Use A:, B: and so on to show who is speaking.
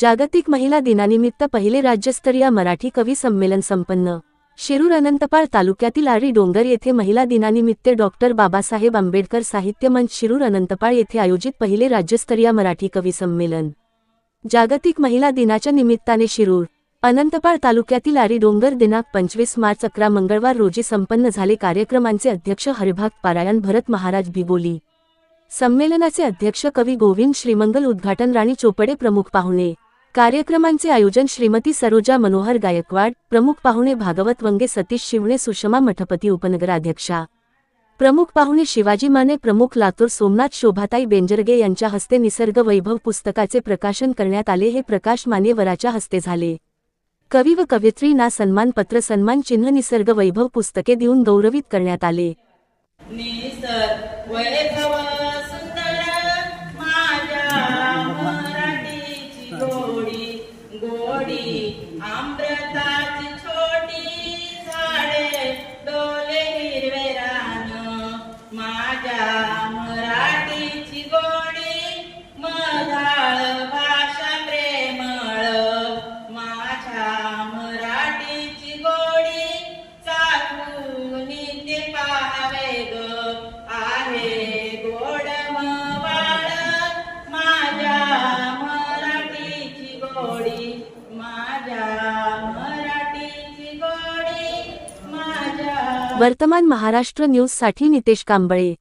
A: जागतिक महिला दिनानिमित्त पहिले राज्यस्तरीय मराठी कवी संमेलन संपन्न. शिरूर अनंतपाळ तालुक्यातील आरी डोंगर येथे महिला दिनानिमित्त डॉक्टर बाबासाहेब आंबेडकर साहित्य मंच शिरूर अनंतपाळ येथे आयोजित पहिले राज्यस्तरीय मराठी कवी संमेलन. जागतिक महिला दिनाच्या निमित्ताने शिरूर अनंतपाळ तालुक्यातील आरी डोंगर दिनांक पंचवीस मार्च अकरा मंगळवार रोजी संपन्न झाले कार्यक्रमांचे अध्यक्ष हरिभाग पारायण भरत महाराज भिगोली. संमेलनाचे अध्यक्ष कवी गोविंद श्रीमंगल उद्घाटन राणी चोपडे प्रमुख पाहुणे. कार्यक्रमांचे आयोजन श्रीमती सरोजा मनोहर गायकवाड प्रमुख पाहुणे भागवत वंगे सतीश शिवणे सुषमा मठपती उपनगराध्यक्षा. प्रमुख पाहुणे शिवाजी माने प्रमुख लातूर सोमनाथ शोभाताई बेंजरगे यांच्या हस्ते निसर्ग वैभव पुस्तकाचे प्रकाशन करण्यात आले हे प्रकाश मानेवराच्या हस्ते झाले. कवी व कवयित्रींना सन्मानपत्र सन्मान चिन्ह निसर्ग वैभव पुस्तके देऊन गौरवित करण्यात आले.
B: अमृताची छोटी झाडे डोले हिरवे रान माझ्या
A: वर्तमान महाराष्ट्र न्यूजसाठी नितेश कांबळे.